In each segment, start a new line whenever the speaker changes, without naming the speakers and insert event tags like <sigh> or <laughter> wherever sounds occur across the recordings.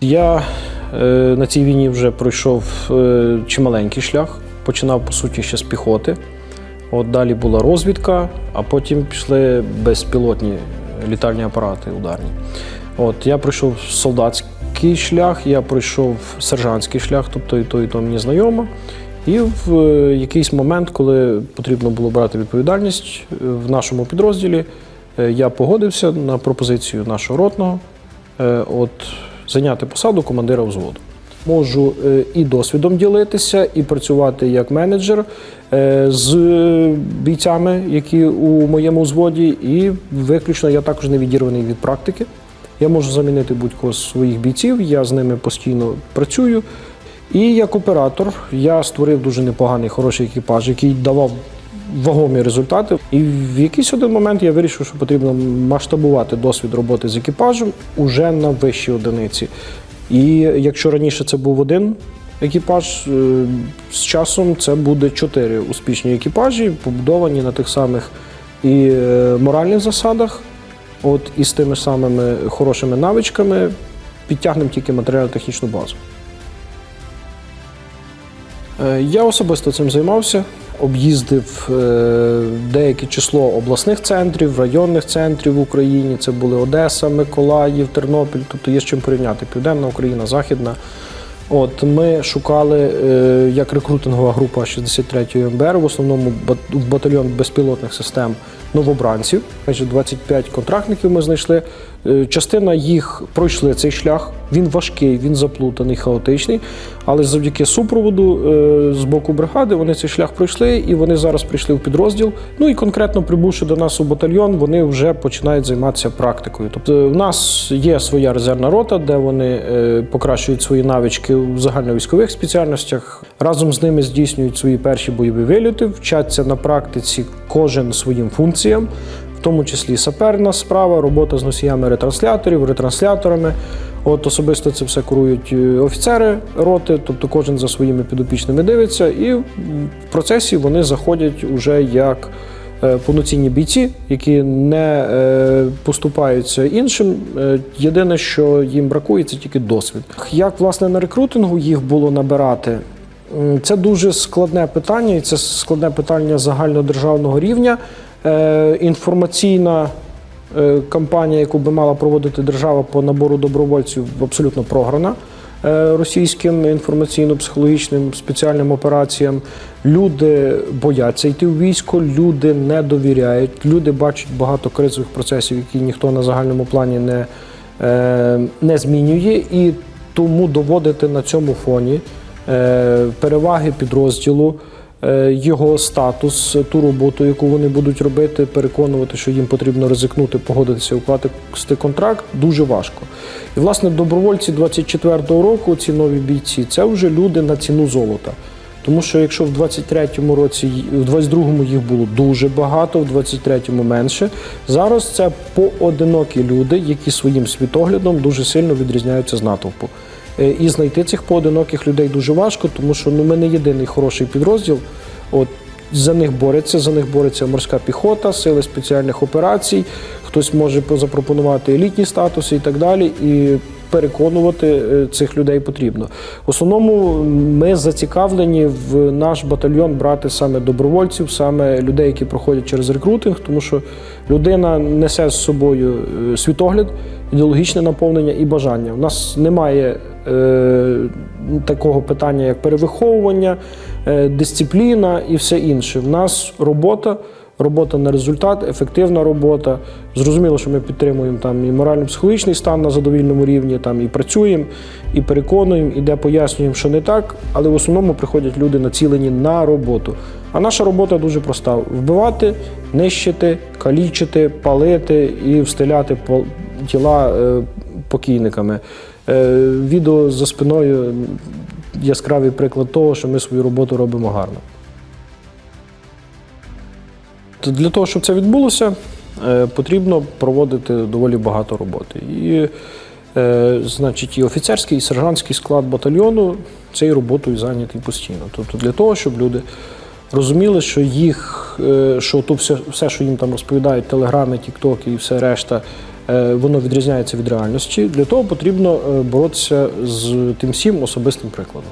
Я е, на цій війні вже пройшов е, чималенький шлях. Починав, по суті, ще з піхоти. От далі була розвідка, а потім пішли безпілотні літальні апарати ударні. От я пройшов солдатський шлях, я пройшов сержантський шлях, тобто і то, і то мені знайомо. І в е, якийсь момент, коли потрібно було брати відповідальність в нашому підрозділі, я погодився на пропозицію нашого ротного от, зайняти посаду командира взводу. Можу е, і досвідом ділитися, і працювати як менеджер е, з бійцями, які у моєму взводі, і виключно я також не відірваний від практики. Я можу замінити будь-кого з своїх бійців, я з ними постійно працюю. І як оператор я створив дуже непоганий хороший екіпаж, який давав вагомі результати. І в якийсь один момент я вирішив, що потрібно масштабувати досвід роботи з екіпажем уже на вищій одиниці. І якщо раніше це був один екіпаж, е, з часом це буде чотири успішні екіпажі, побудовані на тих самих і е, моральних засадах, от і з тими самими хорошими навичками, підтягнемо тільки матеріально-технічну базу. Е, Я особисто цим займався, об'їздив е, деяке число обласних центрів, районних центрів в Україні. Це були Одеса, Миколаїв, Тернопіль, тобто є з чим порівняти Південна Україна, Західна. От ми шукали е, як рекрутингова група 63-ї МБР, в основному бат- батальйон безпілотних систем новобранців. Майже 25 контрактників ми знайшли. Е, Частина їх пройшли цей шлях. Він важкий, він заплутаний, хаотичний. Але завдяки супроводу е, з боку бригади вони цей шлях пройшли і вони зараз прийшли в підрозділ. Ну і конкретно прибувши до нас у батальйон, вони вже починають займатися практикою. Тобто, в нас є своя резервна рота, де вони е, покращують свої навички у загальновійськових спеціальностях. Разом з ними здійснюють свої перші бойові вильоти, вчаться на практиці кожен своїм функціям. В тому числі саперна справа, робота з носіями ретрансляторів, ретрансляторами. От особисто це все курують е, офіцери роти, тобто кожен за своїми підопічними дивиться, і в процесі вони заходять уже як е, повноцінні бійці, які не е, поступаються іншим. Єдине, що їм бракує, це тільки досвід. Як власне на рекрутингу їх було набирати? Це дуже складне питання, і це складне питання загальнодержавного рівня. Е, Інформаційна е, кампанія, яку би мала проводити держава по набору добровольців, абсолютно програна е, російським інформаційно-психологічним спеціальним операціям. Люди бояться йти в військо, люди не довіряють, люди бачать багато кризових процесів, які ніхто на загальному плані не, не змінює, і тому доводити на цьому фоні переваги підрозділу. Е, Його статус, ту роботу, яку вони будуть робити, переконувати, що їм потрібно ризикнути, погодитися, укласти контракт, дуже важко. І, власне, добровольці 24-го року, ці нові бійці, це вже люди на ціну золота. Тому що якщо в 23-му році, в 22-му їх було дуже багато, в 23-му менше. Зараз це поодинокі люди, які своїм світоглядом дуже сильно відрізняються з натовпу. Е, І знайти цих поодиноких людей дуже важко, тому що ну, ми не єдиний хороший підрозділ. От за них бореться, за них бореться морська піхота, сили спеціальних операцій. Хтось може запропонувати елітні статуси і так далі. І переконувати е, цих людей потрібно. В основному ми зацікавлені в наш батальйон брати саме добровольців, саме людей, які проходять через рекрутинг, тому що людина несе з собою е, світогляд, ідеологічне наповнення і бажання. У нас немає е, такого питання, як перевиховування, дисципліна і все інше. В нас робота. Робота на результат, ефективна робота. Зрозуміло, що ми підтримуємо там і морально-психологічний стан на задовільному рівні, там і працюємо, і переконуємо, і де пояснюємо, що не так. Але в основному приходять люди націлені на роботу. А наша робота дуже проста: вбивати, нищити, калічити, палити і встиляти тіла е, покійниками. Е, Відео за спиною яскравий приклад того, що ми свою роботу робимо гарно. То Для того, щоб це відбулося, е, потрібно проводити доволі багато роботи. І, е, значить, і офіцерський, і сержантський склад батальйону цією роботою зайнятий постійно. Тобто для того, щоб люди розуміли, що їх, е, що то все, все, що їм там розповідають, телеграми, тіктоки і все решта, воно відрізняється від реальності. Для того потрібно боротися з тим всім особистим прикладом.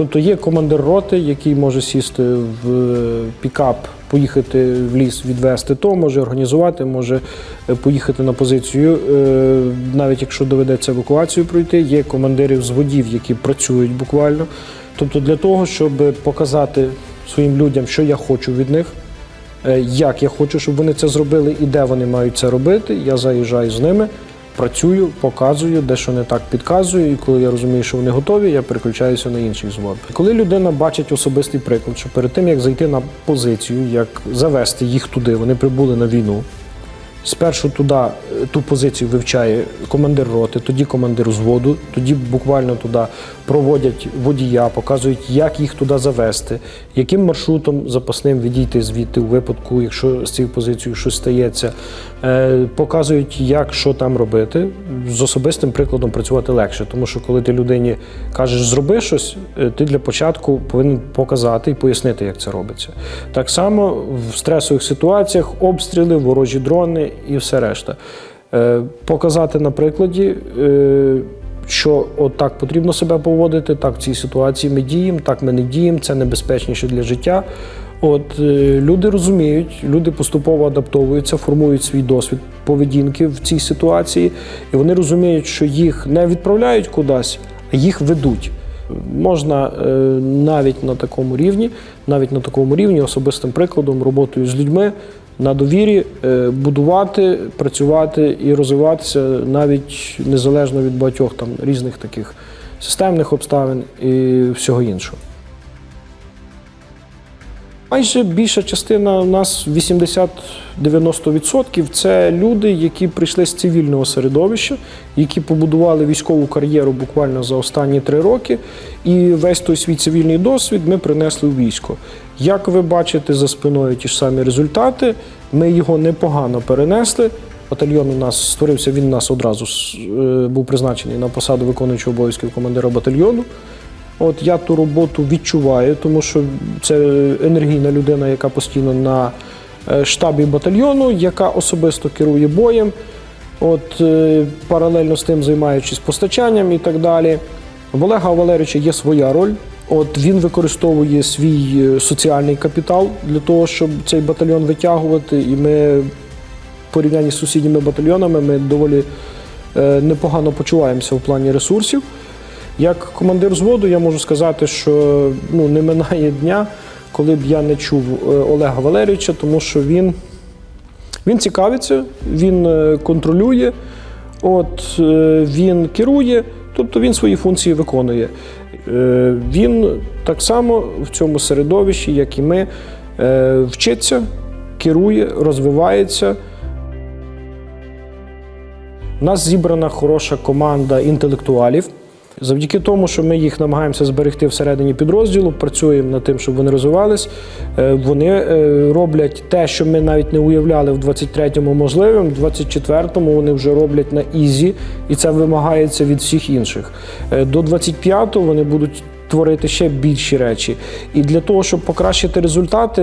Тобто є командир роти, який може сісти в е, пікап, поїхати в ліс, відвести то, може організувати, може е, поїхати на позицію, е, навіть якщо доведеться евакуацію пройти. Є командири взводів, які працюють буквально. Тобто, для того, щоб показати своїм людям, що я хочу від них, як я хочу, щоб вони це зробили і де вони мають це робити, я заїжджаю з ними. Працюю, показую, де що не так підказую, і коли я розумію, що вони готові, я переключаюся на інший звод. Коли людина бачить особистий приклад, що перед тим як зайти на позицію, як завести їх туди, вони прибули на війну. Спершу туди е, ту позицію вивчає командир роти, тоді командир взводу, тоді буквально туди проводять водія, показують, як їх туди завести, яким маршрутом запасним відійти звідти у випадку, якщо з цією позицією щось стається. Е, Показують, як що там робити. З особистим прикладом працювати легше, тому що коли ти людині кажеш, зроби щось, е, ти для початку повинен показати і пояснити, як це робиться. Так само в стресових ситуаціях обстріли, ворожі дрони і все решта. Е, Показати на прикладі, е, що от так потрібно себе поводити, так в цій ситуації ми діємо, так ми не діємо, це небезпечніше для життя. От е, люди розуміють, люди поступово адаптовуються, формують свій досвід поведінки в цій ситуації, і вони розуміють, що їх не відправляють кудись, а їх ведуть. Можна навіть на такому рівні, навіть на такому рівні, особистим прикладом, роботою з людьми на довірі е, будувати, працювати і розвиватися навіть незалежно від багатьох там різних таких системних обставин і всього іншого. Майже більша частина у нас 80-90% це люди, які прийшли з цивільного середовища, які побудували військову кар'єру буквально за останні три роки. І весь той свій цивільний досвід ми принесли у військо. Як ви бачите за спиною ті ж самі результати, ми його непогано перенесли. Батальйон у нас створився, він у нас одразу е, був призначений на посаду виконуючого обов'язків командира батальйону. От я ту роботу відчуваю, тому що це енергійна людина, яка постійно на е, штабі батальйону, яка особисто керує боєм, от е, паралельно з тим займаючись постачанням і так далі. В Олега Валерійовича є своя роль. От він використовує свій е, соціальний капітал для того, щоб цей батальйон витягувати. І ми в порівнянні з сусідніми батальйонами ми доволі е, непогано почуваємося в плані ресурсів. Як командир взводу, я можу сказати, що ну, не минає дня, коли б я не чув е, Олега Валерійовича, тому що він, він цікавиться, він контролює, от, він керує, тобто він свої функції виконує. Е, Він так само в цьому середовищі, як і ми, е, вчиться, керує, розвивається. У нас зібрана хороша команда інтелектуалів. Завдяки тому, що ми їх намагаємося зберегти всередині підрозділу, працюємо над тим, щоб вони розвивались. е, Вони е, роблять те, що ми навіть не уявляли в 23-му можливим, в 24-му вони вже роблять на ізі, і це вимагається від всіх інших. Е, До 25-го вони будуть творити ще більші речі. І для того, щоб покращити результати,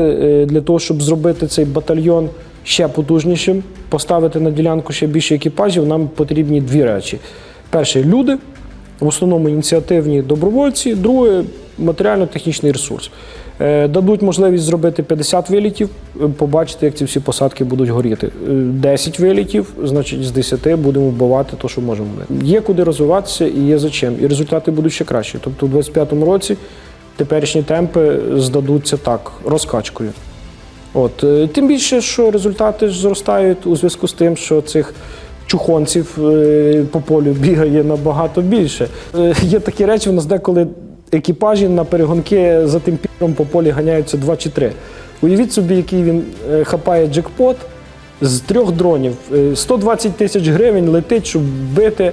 для того, щоб зробити цей батальйон ще потужнішим, поставити на ділянку ще більше екіпажів, нам потрібні дві речі: перше люди, в основному ініціативні добровольці, друге матеріально-технічний ресурс. Е, Дадуть можливість зробити 50 вилітів, е, побачити, як ці всі посадки будуть горіти. Е, 10 вилітів, значить, з 10 будемо вбивати те, що можемо. Є куди розвиватися і є за чим. І результати будуть ще кращі. Тобто, у 25-му році теперішні темпи здадуться так, розкачкою. От е, тим більше, що результати ж зростають у зв'язку з тим, що цих чухонців е, по полю бігає набагато більше. Е, Є такі речі, у нас деколи екіпажі на перегонки за тим піром по полі ганяються два чи три. Уявіть собі, який він е, хапає джекпот з трьох дронів. Е, 120 тисяч гривень летить, щоб бити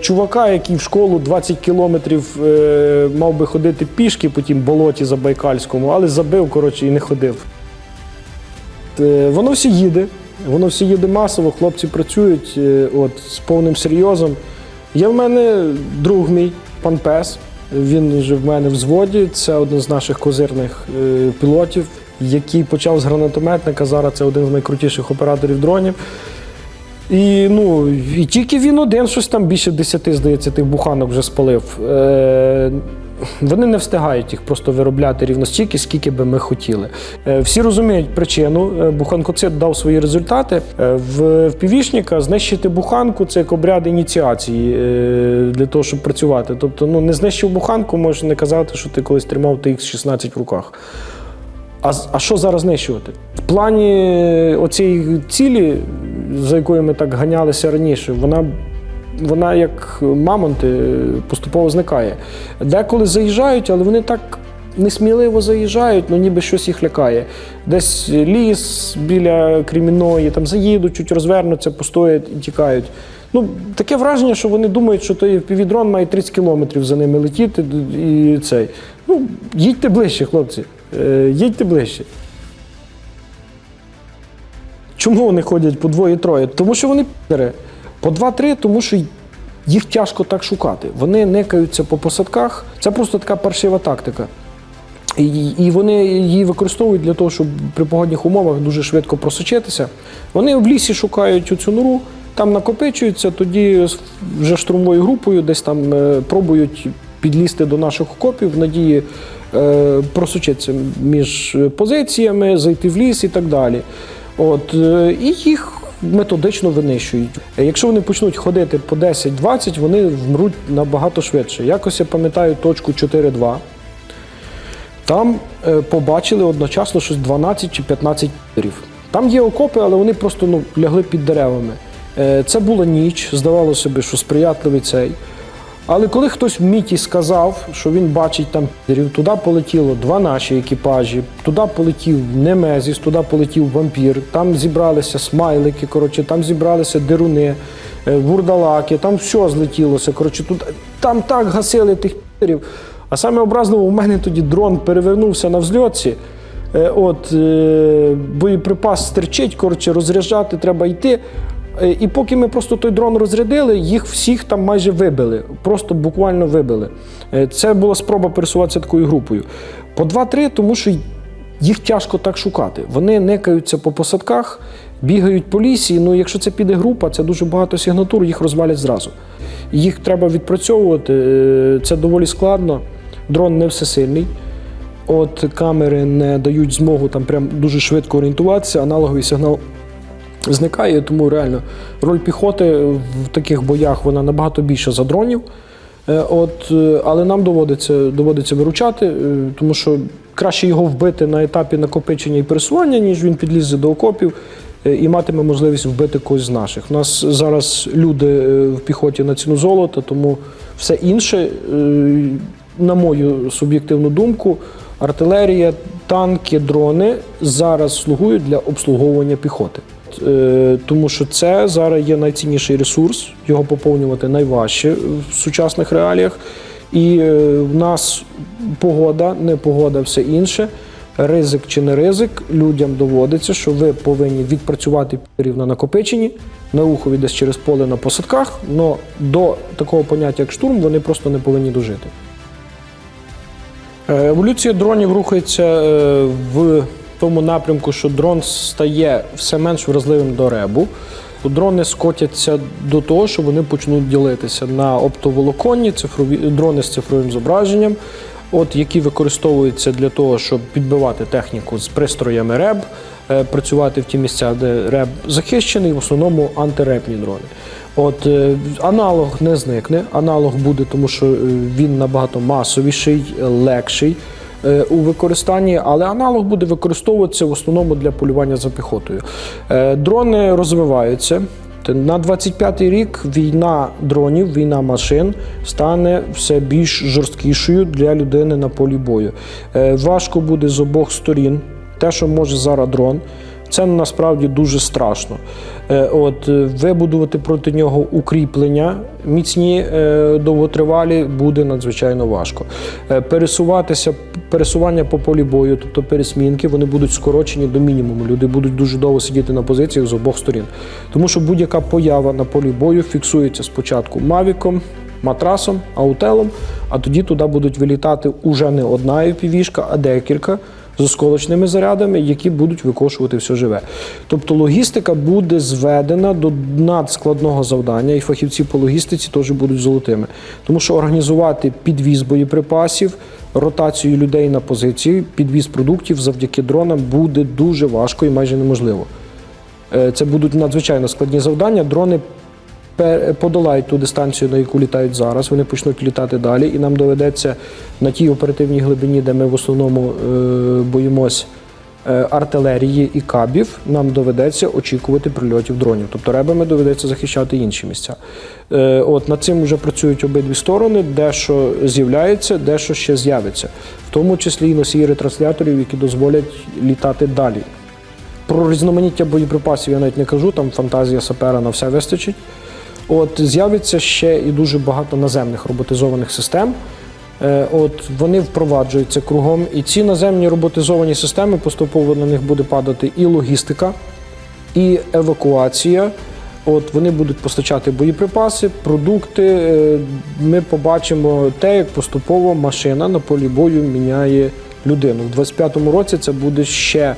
чувака, який в школу 20 кілометрів мав би ходити пішки по тім болоті Забайкальському, але забив коротше, і не ходив. Воно все їде, воно все їде масово, хлопці працюють е, от, з повним серйозом. Є в мене друг мій, пан Пес. Він вже в мене в зводі. Це один з наших козирних е, пілотів, який почав з гранатометника. Зараз це один з найкрутіших операторів дронів. І ну, і тільки він один щось там більше десяти, здається, тих буханок вже спалив. Е, вони не встигають їх просто виробляти рівно стільки, скільки би ми хотіли. Е, Всі розуміють причину. Е, Буханкоцид дав свої результати. Е, В, півішника знищити буханку це як обряд ініціації для того, щоб працювати. Тобто, ну не знищив буханку, можеш не казати, що ти колись тримав TX-16 в руках. А, а що зараз знищувати? В плані оцієї цілі, за якою ми так ганялися раніше, вона, вона як мамонти поступово зникає. Деколи заїжджають, але вони так несміливо заїжджають, ну ніби щось їх лякає. Десь ліс біля Кремінної, там заїдуть, чуть розвернуться, постоять і тікають. Ну, таке враження, що вони думають, що той півідрон має 30 кілометрів за ними летіти і цей. Ну, їдьте ближче, хлопці. Е, їдьте ближче. Чому вони ходять по двоє-троє? Тому що вони пі***ери. По два-три, тому що їх тяжко так шукати. Вони никаються по посадках. Це просто така паршива тактика. І, і вони її використовують для того, щоб при погодних умовах дуже швидко просочитися. Вони в лісі шукають цю нору, там накопичуються, тоді вже штурмовою групою десь там е, пробують підлізти до наших окопів в надії е, просочитися між позиціями, зайти в ліс і так далі. От, е, і їх методично винищують. Якщо вони почнуть ходити по 10-20, вони вмруть набагато швидше. Якось я пам'ятаю точку 4-2. Там е, побачили одночасно щось 12 чи 15 пірів. Там є окопи, але вони просто ну, лягли під деревами. Е, це була ніч, здавалося б, що сприятливий цей. Але коли хтось в міті сказав, що він бачить там туди полетіло два наші екіпажі, туди полетів Немезіс, туди полетів вампір, там зібралися смайлики, коротше, там зібралися деруни, е, вурдалаки, там все злетілося. Коротше, тут, там так гасили тих пірів. А саме образливо, у мене тоді дрон перевернувся на взльотці. Е, От, е, боєприпас стерчить, коротше, розряджати треба йти. І поки ми просто той дрон розрядили, їх всіх там майже вибили. Просто буквально вибили. Е, Це була спроба пересуватися такою групою. По 2-3, тому що їх тяжко так шукати. Вони никаються по посадках, бігають по лісі. Ну, якщо це піде група, це дуже багато сигнатур, їх розвалять зразу. Їх треба відпрацьовувати. е, Це доволі складно. Дрон не всесильний. От камери не дають змогу там прям дуже швидко орієнтуватися, аналоговий сигнал зникає, тому реально роль піхоти в таких боях вона набагато більша за дронів. Е, От, е, але нам доводиться, доводиться виручати, е, тому що краще його вбити на етапі накопичення і пересування, ніж він підлізе до окопів і матиме можливість вбити когось з наших. У нас зараз люди в піхоті на ціну золота, тому все інше, на мою суб'єктивну думку, артилерія, танки, дрони зараз слугують для обслуговування піхоти. Е, Тому що це зараз є найцінніший ресурс, його поповнювати найважче в сучасних реаліях. І е, в нас погода, не погода, все інше. Ризик чи не ризик, людям доводиться, що ви повинні відпрацювати пірів на накопиченні, на ухові десь через поле на посадках, але до такого поняття, як штурм, вони просто не повинні дожити. Е, Еволюція дронів рухається в тому напрямку, що дрон стає все менш вразливим до ребу. Дрони скотяться до того, що вони почнуть ділитися на оптоволоконні цифрові дрони з цифровим зображенням, от які використовуються для того, щоб підбивати техніку з пристроями РЕБ, е, працювати в ті місця, де РЕБ захищений, в основному антирепні дрони. От е, аналог не зникне. Аналог буде, тому що е, він набагато масовіший, легший у використанні, але аналог буде використовуватися в основному для полювання за піхотою. Е, Дрони розвиваються. На 25-й рік війна дронів, війна машин стане все більш жорсткішою для людини на полі бою. Е, Важко буде з обох сторін. Те, що може зараз дрон, це насправді дуже страшно. Е, От е, вибудувати проти нього укріплення міцні, е, довготривалі буде надзвичайно важко. Пересуватися, пересування по полі бою, тобто пересмінки, вони будуть скорочені до мінімуму. Люди будуть дуже довго сидіти на позиціях з обох сторін. Тому що будь-яка поява на полі бою фіксується спочатку мавіком, матрасом, аутелом, а тоді туди будуть вилітати уже не одна півішка, а декілька з осколочними зарядами, які будуть викошувати все живе. Тобто логістика буде зведена до надскладного завдання, і фахівці по логістиці теж будуть золотими. Тому що організувати підвіз боєприпасів, ротацію людей на позиції, підвіз продуктів завдяки дронам буде дуже важко і майже неможливо. Е, Це будуть надзвичайно складні завдання. Дрони подолають ту дистанцію, на яку літають зараз. Вони почнуть літати далі, і нам доведеться на тій оперативній глибині, де ми в основному е, боїмось е, артилерії і кабів, нам доведеться очікувати прильотів дронів. Тобто ребами доведеться захищати інші місця. Е, От над цим вже працюють обидві сторони, дещо з'являється, дещо ще з'явиться, в тому числі і носії ретрансляторів, які дозволять літати далі. Про різноманіття боєприпасів я навіть не кажу, там фантазія сапера на все вистачить. От з'явиться ще і дуже багато наземних роботизованих систем. Е, От вони впроваджуються кругом, і ці наземні роботизовані системи поступово на них буде падати і логістика, і евакуація. От вони будуть постачати боєприпаси, продукти. Е, Ми побачимо те, як поступово машина на полі бою міняє людину. У 25-му році це буде ще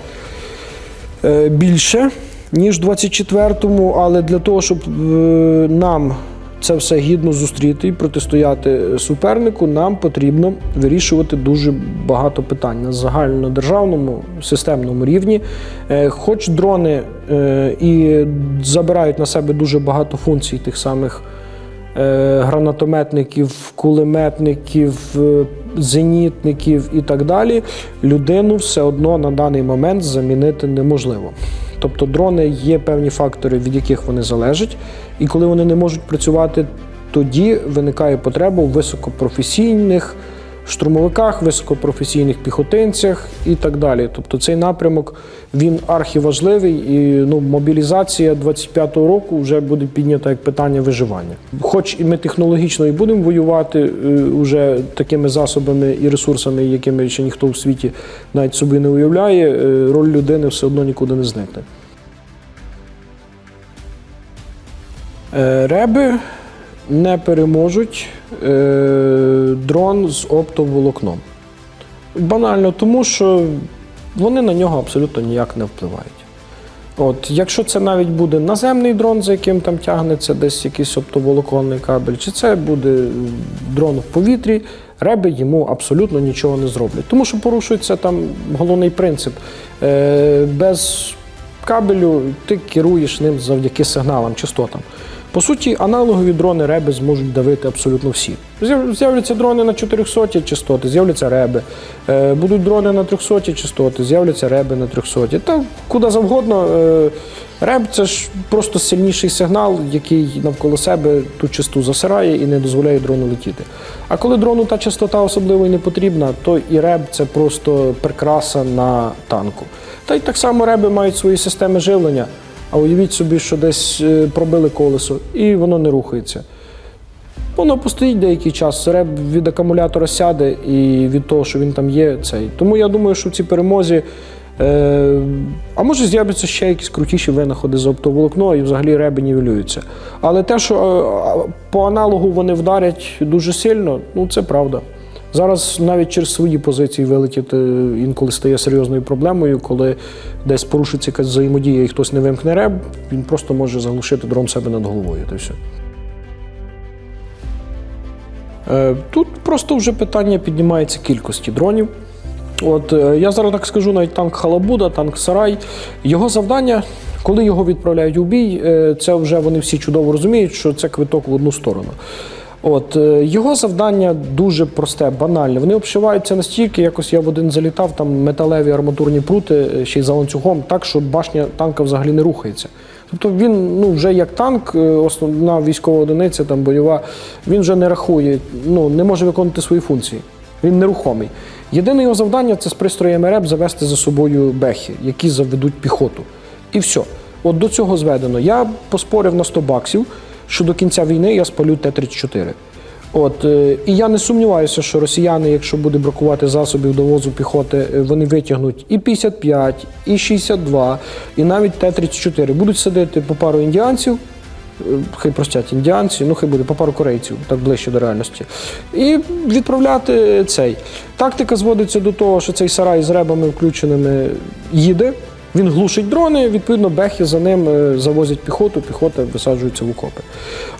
е, більше, ніж 24-му, але для того, щоб е, нам це все гідно зустріти і протистояти супернику, нам потрібно вирішувати дуже багато питань на загальнодержавному системному рівні. Е, Хоч дрони е, і забирають на себе дуже багато функцій тих самих гранатометників, кулеметників, зенітників і так далі, людину все одно на даний момент замінити неможливо. Тобто дрони є певні фактори, від яких вони залежать, і коли вони не можуть працювати, тоді виникає потреба у високопрофесійних штурмовиках, високопрофесійних піхотинцях і так далі. Тобто цей напрямок він архіважливий, і ну, мобілізація 25-го року вже буде піднята як питання виживання. Хоч і ми технологічно і будемо воювати е, уже такими засобами і ресурсами, якими ще ніхто в світі навіть собі не уявляє, е, роль людини все одно нікуди не зникне. Е, Реби не переможуть е, дрон з оптоволокном. Банально тому, що вони на нього абсолютно ніяк не впливають. От, якщо це навіть буде наземний дрон, за яким там тягнеться десь якийсь оптоволоконний кабель, чи це буде дрон в повітрі, реби йому абсолютно нічого не зроблять. Тому що порушується там головний принцип. Е, без кабелю ти керуєш ним завдяки сигналам, частотам. По суті, аналогові дрони реби зможуть давити абсолютно всі. З'являться дрони на 400 частоти, з'являться реби. Е, Будуть дрони на 300 частоти, з'являться реби на 300. Та куди завгодно. Е, Реб це ж просто сильніший сигнал, який навколо себе ту частоту засирає і не дозволяє дрону летіти. А коли дрону та частота особливо і не потрібна, то і реб це просто прикраса на танку. Та й так само реби мають свої системи живлення. А уявіть собі, що десь е, пробили колесо і воно не рухається. Воно постоїть деякий час, реб від акумулятора сяде і від того, що він там є, цей. Тому я думаю, що в цій перемозі. Е, а може з'являться ще якісь крутіші винаходи з оптоволокно і взагалі реби нівелюються. Але те, що е, по аналогу вони вдарять дуже сильно, ну це правда. Зараз навіть через свої позиції вилетіти інколи стає серйозною проблемою, коли десь порушиться якась взаємодія і хтось не вимкне реб, він просто може заглушити дрон себе над головою. Та все. Е, Тут просто вже питання піднімається кількості дронів. От е, я зараз так скажу, навіть танк Халабуда, танк Сарай. Його завдання, коли його відправляють у бій, е, це вже вони всі чудово розуміють, що це квиток в одну сторону. От е, його завдання дуже просте, банальне. Вони обшиваються настільки, якось я в один залітав, там металеві арматурні прути, е, ще й за ланцюгом, так що башня танка взагалі не рухається. Тобто він ну, вже як танк, е, основна військова одиниця, там бойова, він вже не рахує, ну не може виконувати свої функції. Він нерухомий. Єдине його завдання це з пристроями РЕБ завести за собою бехи, які заведуть піхоту. І все. От до цього зведено. Я поспорив на 100 баксів, що до кінця війни я спалю Т-34. От, е, і я не сумніваюся, що росіяни, якщо буде бракувати засобів довозу піхоти, е, вони витягнуть і 55, і 62, і навіть Т-34. Будуть садити по пару індіанців е, хай простять індіанці, ну хай буде по пару корейців, так ближче до реальності. І відправляти цей. Тактика зводиться до того, що цей сарай з ребами включеними їде. Він глушить дрони, відповідно, бехи за ним е, завозять піхоту, піхота висаджується в окопи.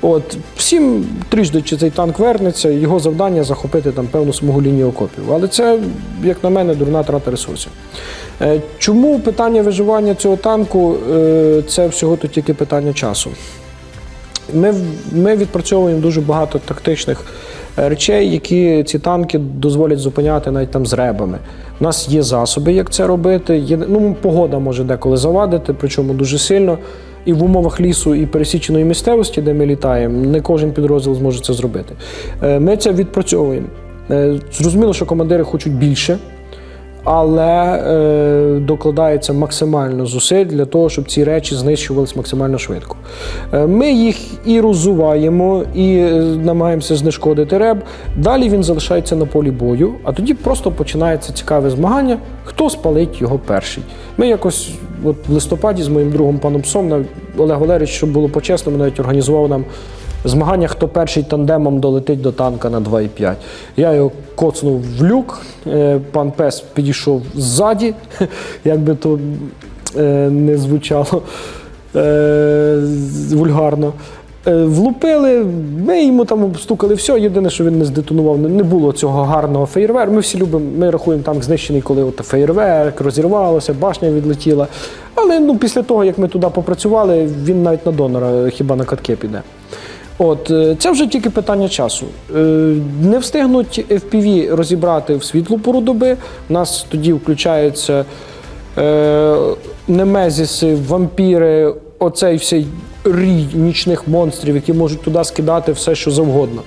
От всім трижди чи цей танк вернеться, його завдання захопити там певну смугу лінії окопів. Але це, як на мене, дурна трата ресурсів. Е, Чому питання виживання цього танку е, це всього то тільки питання часу? Ми, ми відпрацьовуємо дуже багато тактичних речей, які ці танки дозволять зупиняти навіть там з ребами. У нас є засоби, як це робити. Є, ну, погода може деколи завадити, причому дуже сильно. І в умовах лісу і пересіченої місцевості, де ми літаємо, не кожен підрозділ зможе це зробити. Е, Ми це відпрацьовуємо. Е, Зрозуміло, що командири хочуть більше, але е, докладається максимально зусиль для того, щоб ці речі знищувались максимально швидко. Е, ми їх і розуваємо, і е, намагаємося знешкодити реб. Далі він залишається на полі бою, а тоді просто починається цікаве змагання, хто спалить його перший. Ми якось от в листопаді з моїм другом паном Псом, Олег Валерійович, щоб було по-чесному, навіть організував нам змагання, хто перший тандемом долетить до танка на 2,5. Я його коцнув в люк, е, пан Пес підійшов ззаді, <laughs> як би то е, не звучало е, вульгарно. Влупили, ми йому там стукали все. Єдине, що він не здетонував, не було цього гарного феєрверку. Ми всі любимо, ми рахуємо танк знищений, коли от феєрверк розірвалося, башня відлетіла. Але ну, після того, як ми туди попрацювали, він навіть на донора хіба на катки піде. От е, це вже тільки питання часу. Е, Не встигнуть FPV розібрати в світлу пору доби. У нас тоді включаються е, немезіси, вампіри, оцей всей рій нічних монстрів, які можуть туди скидати все, що завгодно.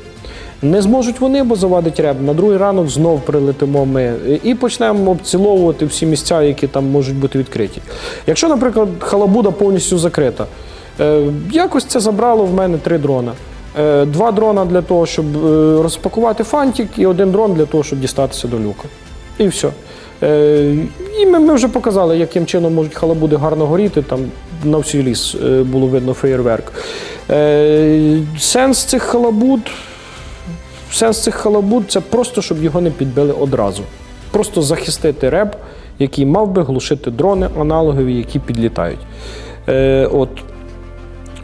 Не зможуть вони, бо завадить реб. На другий ранок знов прилетимо ми і почнемо обціловувати всі місця, які там можуть бути відкриті. Якщо, наприклад, халабуда повністю закрита, якось це забрало в мене три дрона. Е, Два дрона для того, щоб е, розпакувати фантик, і один дрон для того, щоб дістатися до люка. І все. Е, І ми, ми вже показали, яким чином можуть халабуди гарно горіти. Там на всій ліс е, було видно феєрверк. Е, Сенс цих халабуд Сенс цих халабуд це просто, щоб його не підбили одразу. Просто захистити реб, який мав би глушити дрони аналогові, які підлітають. Е, от.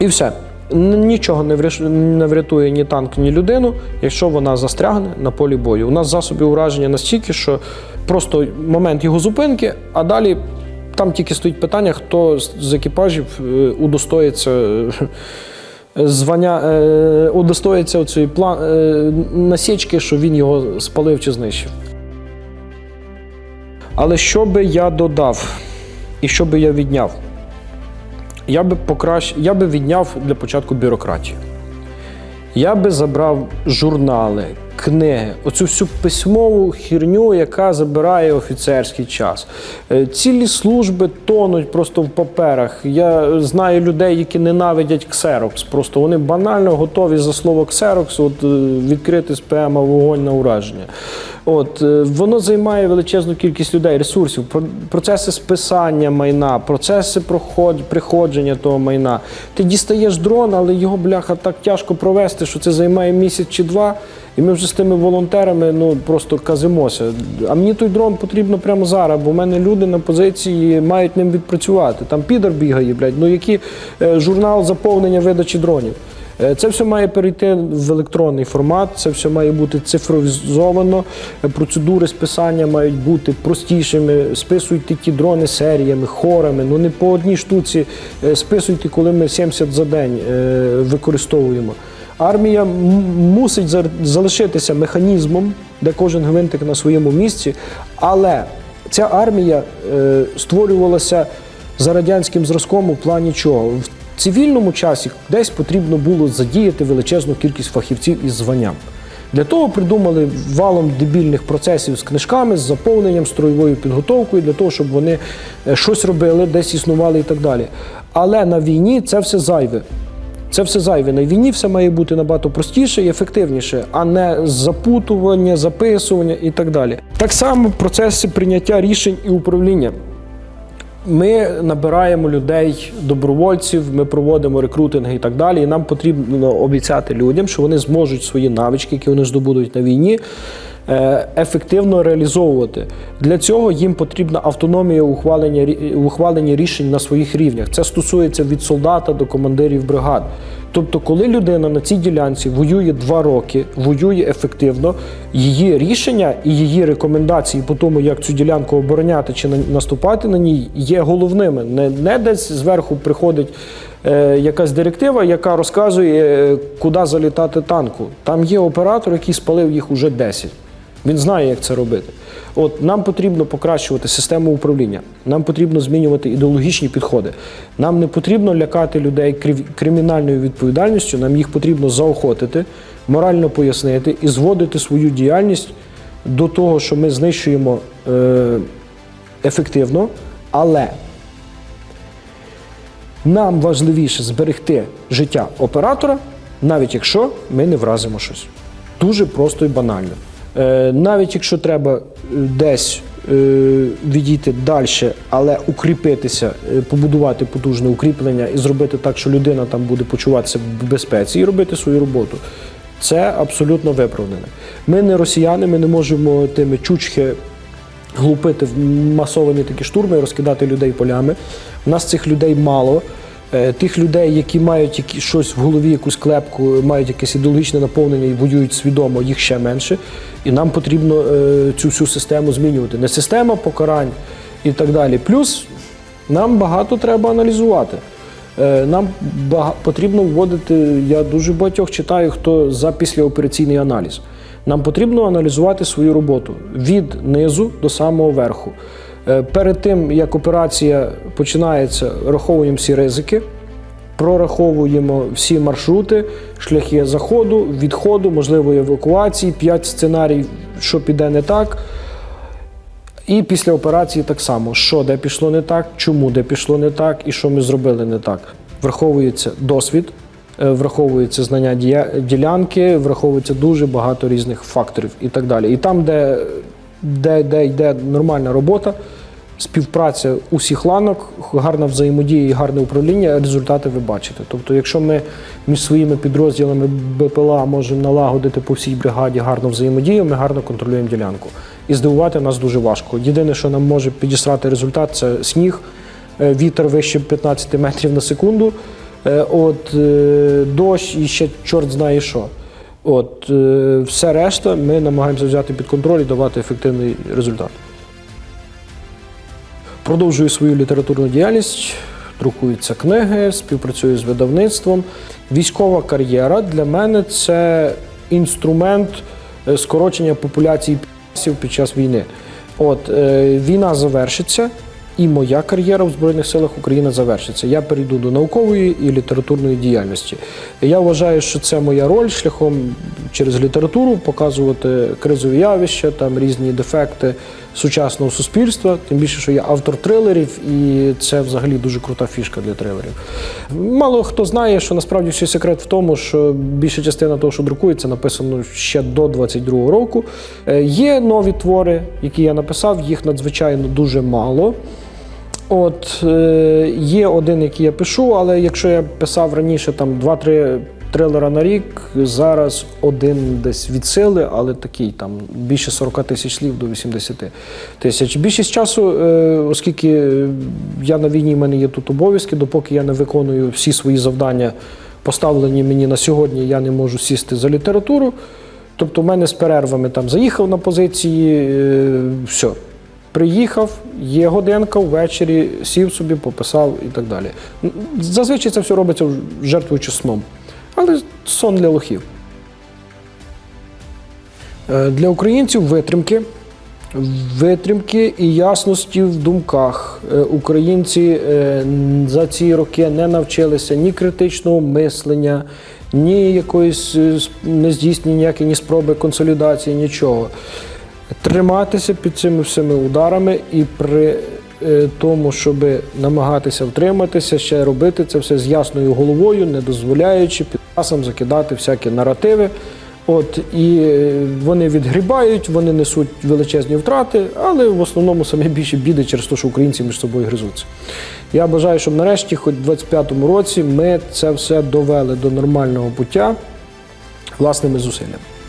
І все. Нічого не врятує ні танк, ні людину, якщо вона застрягне на полі бою. У нас засобів ураження настільки, що просто момент його зупинки, а далі там тільки стоїть питання, хто з екіпажів е, удостоїться. е, звання е, удостоїться цієї план насічки, що він його спалив чи знищив. Але що би я додав і що би я відняв? Я би покращ... я би відняв для початку бюрократію. Я би забрав журнали, книги, оцю всю письмову хірню, яка забирає офіцерський час. Е, Цілі служби тонуть просто в паперах. Я знаю людей, які ненавидять ксерокс. Просто вони банально готові за слово ксерокс от, е, відкрити з ПМ вогонь на ураження. От, е, воно займає величезну кількість людей, ресурсів, Про- процеси списання майна, процеси проход- приходження того майна. Ти дістаєш дрон, але його бляха так тяжко провести, що це займає місяць чи два. І ми вже з тими волонтерами ну просто казимося. А мені той дрон потрібно прямо зараз, бо в мене люди на позиції мають ним відпрацювати. Там підар бігає, блядь. Ну які е, журнал заповнення видачі дронів. Е, Це все має перейти в електронний формат, це все має бути цифровізовано. Е, Процедури списання мають бути простішими. Списуйте ті дрони серіями, хорами. Ну не по одній штуці е, списуйте, коли ми 70 за день використовуємо. Армія мусить залишитися механізмом, де кожен гвинтик на своєму місці, але ця армія створювалася за радянським зразком у плані чого? Цивільному часі десь потрібно було задіяти величезну кількість фахівців із званням. Для того придумали валом дебільних процесів з книжками, з заповненням, строєвою підготовкою, для того, щоб вони е, щось робили, десь існували і так далі. Але на війні це все зайве. Це все зайве. На війні все має бути набагато простіше і ефективніше, а не запутування, записування і так далі. Так само процеси прийняття рішень і управління. Ми набираємо людей, добровольців, ми проводимо рекрутинги і так далі. І нам потрібно обіцяти людям, що вони зможуть свої навички, які вони здобудуть на війні, е, ефективно реалізовувати. Для цього їм потрібна автономія ухвалення ухваленні, рішень на своїх рівнях. Це стосується від солдата до командирів бригад. Тобто, коли людина на цій ділянці воює два роки, воює ефективно, її рішення і її рекомендації по тому, як цю ділянку обороняти чи наступати на ній, є головними. Не, не десь зверху приходить е, якась директива, яка розказує, е, куди залітати танку. Там є оператор, який спалив їх уже 10. Він знає, як це робити. От нам потрібно покращувати систему управління, нам потрібно змінювати ідеологічні підходи. Нам не потрібно лякати людей кримінальною відповідальністю. Нам їх потрібно заохотити, морально пояснити і зводити свою діяльність до того, що ми знищуємо е, ефективно, але нам важливіше зберегти життя оператора, навіть якщо ми не вразимо щось. Дуже просто і банально. Е, навіть якщо треба е, десь е, відійти далі, але укріпитися, побудувати потужне укріплення і зробити так, що людина там буде почуватися в безпеці і робити свою роботу. Це абсолютно виправдане. Ми не росіяни, ми не можемо тими чучхи глупити в масовані такі штурми, розкидати людей полями. У нас цих людей мало. Е, Тих людей, які мають які, щось в голові, якусь клепку, мають якесь ідеологічне наповнення і воюють свідомо, їх ще менше. І нам потрібно е, цю всю систему змінювати. Не система покарань і так далі. Плюс нам багато треба аналізувати. Е, Нам потрібно вводити, я дуже багатьох читаю, хто за післяопераційний аналіз. Нам потрібно аналізувати свою роботу від низу до самого верху. Е, Перед тим, як операція починається, раховуємо всі ризики, прораховуємо всі маршрути, шляхи заходу, відходу, можливої евакуації, 5 сценарій, що піде не так. І після операції так само, що де пішло не так, чому де пішло не так і що ми зробили не так. Враховується досвід, е, враховується знання ділянки, враховується дуже багато різних факторів і так далі. І там, де, де, де йде нормальна робота, співпраця усіх ланок, гарна взаємодія і гарне управління, результати ви бачите. Тобто, якщо ми між своїми підрозділами БПЛА можемо налагодити по всій бригаді гарну взаємодію, ми гарно контролюємо ділянку. І здивувати нас дуже важко. Єдине, що нам може підісрати результат, це сніг, е, вітер вище 15 метрів на секунду, е, от, е, дощ і ще чорт знає що. От, е, все решта ми намагаємося взяти під контроль і давати ефективний результат. Продовжую свою літературну діяльність, друкуються книги, співпрацюю з видавництвом. Військова кар'єра для мене це інструмент е, скорочення популяції під час війни. От е, війна завершиться, і моя кар'єра в Збройних силах України завершиться. Я перейду до наукової і літературної діяльності. Я вважаю, що це моя роль шляхом через літературу показувати кризові явища, там різні дефекти сучасного суспільства. Тим більше, що я автор трилерів, і це взагалі дуже крута фішка для трилерів. Мало хто знає, що насправді всій секрет в тому, що більша частина того, що друкується, написано ще до 22-го року. Е, Є нові твори, які я написав, їх надзвичайно дуже мало. От е, є один, який я пишу, але якщо я писав раніше там 2-3 трилера на рік, зараз один десь від сили, але такий там більше 40 тисяч слів до 80 тисяч. Більшість часу, е, оскільки я на війні, в мене є тут обов'язки, допоки я не виконую всі свої завдання, поставлені мені на сьогодні, я не можу сісти за літературу. Тобто, в мене з перервами там заїхав на позиції, е, все. Приїхав, є годинка, ввечері сів собі, пописав і так далі. Зазвичай це все робиться жертвуючи сном. Але сон для лохів. Е, Для українців витримки. Витримки і ясності в думках. Е, Українці е, за ці роки не навчилися ні критичного мислення, ні якоїсь не здійснені ніякі ні спроби консолідації, нічого. Триматися під цими всіми ударами і при е, тому, щоб намагатися втриматися, ще робити це все з ясною головою, не дозволяючи підпасам закидати всякі наративи. От і е, вони відгрібають, вони несуть величезні втрати, але в основному саме більше біди через те, що українці між собою гризуться. Я бажаю, щоб нарешті, хоч в 25-му році, ми це все довели до нормального пуття власними зусиллями.